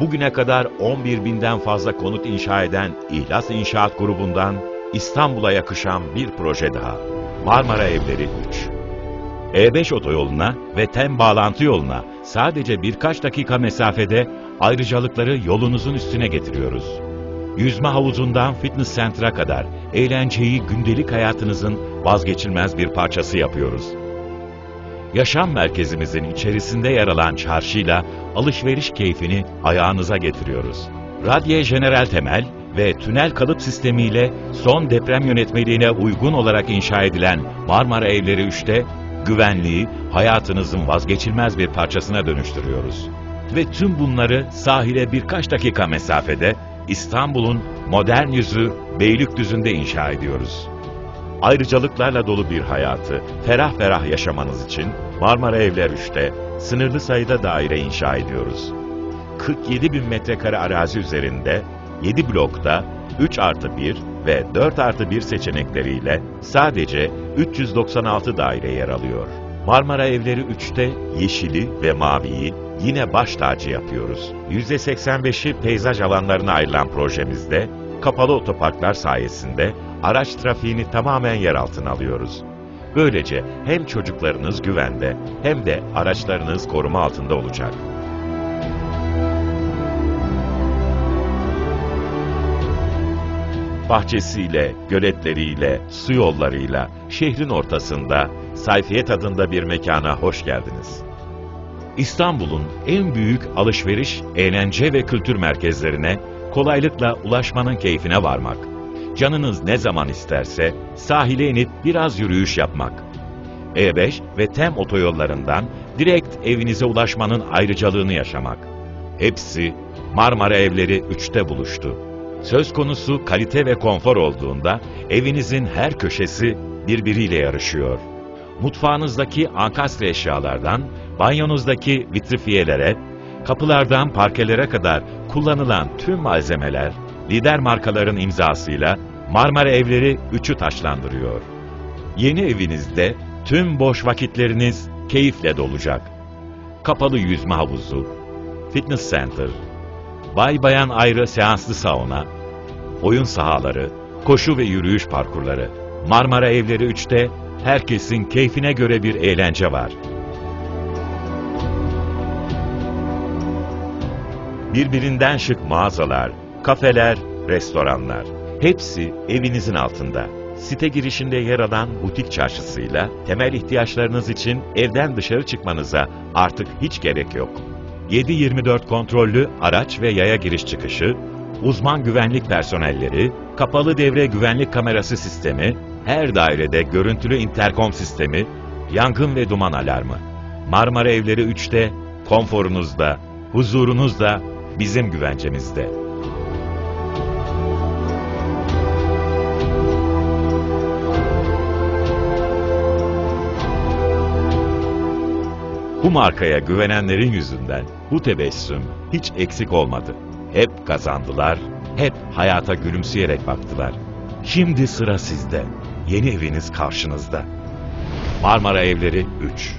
bugüne kadar 11 binden fazla konut inşa eden İhlas İnşaat Grubu'ndan İstanbul'a yakışan bir proje daha. Marmara Evleri 3. E5 otoyoluna ve TEM bağlantı yoluna sadece birkaç dakika mesafede ayrıcalıkları yolunuzun üstüne getiriyoruz. Yüzme havuzundan fitness center'a kadar eğlenceyi gündelik hayatınızın vazgeçilmez bir parçası yapıyoruz. Yaşam merkezimizin içerisinde yer alan çarşıyla alışveriş keyfini ayağınıza getiriyoruz. Radye General Temel ve tünel kalıp sistemiyle son deprem yönetmeliğine uygun olarak inşa edilen Marmara Evleri 3'te güvenliği hayatınızın vazgeçilmez bir parçasına dönüştürüyoruz. Ve tüm bunları sahile birkaç dakika mesafede İstanbul'un modern yüzü Beylikdüzü'nde inşa ediyoruz. Ayrıcalıklarla dolu bir hayatı ferah ferah yaşamanız için Marmara Evler 3'te sınırlı sayıda daire inşa ediyoruz. 47 bin metrekare arazi üzerinde 7 blokta 3 artı 1 ve 4 artı 1 seçenekleriyle sadece 396 daire yer alıyor. Marmara Evleri 3'te yeşili ve maviyi yine baş tacı yapıyoruz. %85'i peyzaj alanlarına ayrılan projemizde kapalı otoparklar sayesinde araç trafiğini tamamen yer altına alıyoruz. Böylece hem çocuklarınız güvende hem de araçlarınız koruma altında olacak. Bahçesiyle, göletleriyle, su yollarıyla, şehrin ortasında, Sayfiyet adında bir mekana hoş geldiniz. İstanbul'un en büyük alışveriş, eğlence ve kültür merkezlerine kolaylıkla ulaşmanın keyfine varmak. Canınız ne zaman isterse sahile inip biraz yürüyüş yapmak. E5 ve TEM otoyollarından direkt evinize ulaşmanın ayrıcalığını yaşamak. Hepsi Marmara Evleri 3'te buluştu. Söz konusu kalite ve konfor olduğunda evinizin her köşesi birbiriyle yarışıyor. Mutfağınızdaki ankastre eşyalardan, banyonuzdaki vitrifiyelere, kapılardan parkelere kadar kullanılan tüm malzemeler, lider markaların imzasıyla Marmara Evleri 3'ü taşlandırıyor. Yeni evinizde tüm boş vakitleriniz keyifle dolacak. Kapalı yüzme havuzu, fitness center, bay bayan ayrı seanslı sauna, oyun sahaları, koşu ve yürüyüş parkurları. Marmara Evleri 3'te herkesin keyfine göre bir eğlence var. Birbirinden şık mağazalar, kafeler, restoranlar. Hepsi evinizin altında. Site girişinde yer alan butik çarşısıyla temel ihtiyaçlarınız için evden dışarı çıkmanıza artık hiç gerek yok. 7-24 kontrollü araç ve yaya giriş çıkışı, uzman güvenlik personelleri, kapalı devre güvenlik kamerası sistemi, her dairede görüntülü interkom sistemi, yangın ve duman alarmı. Marmara Evleri 3'te, konforunuzda, huzurunuzda, bizim güvencemizde. Bu markaya güvenenlerin yüzünden bu tebessüm hiç eksik olmadı. Hep kazandılar, hep hayata gülümseyerek baktılar. Şimdi sıra sizde. Yeni eviniz karşınızda. Marmara Evleri 3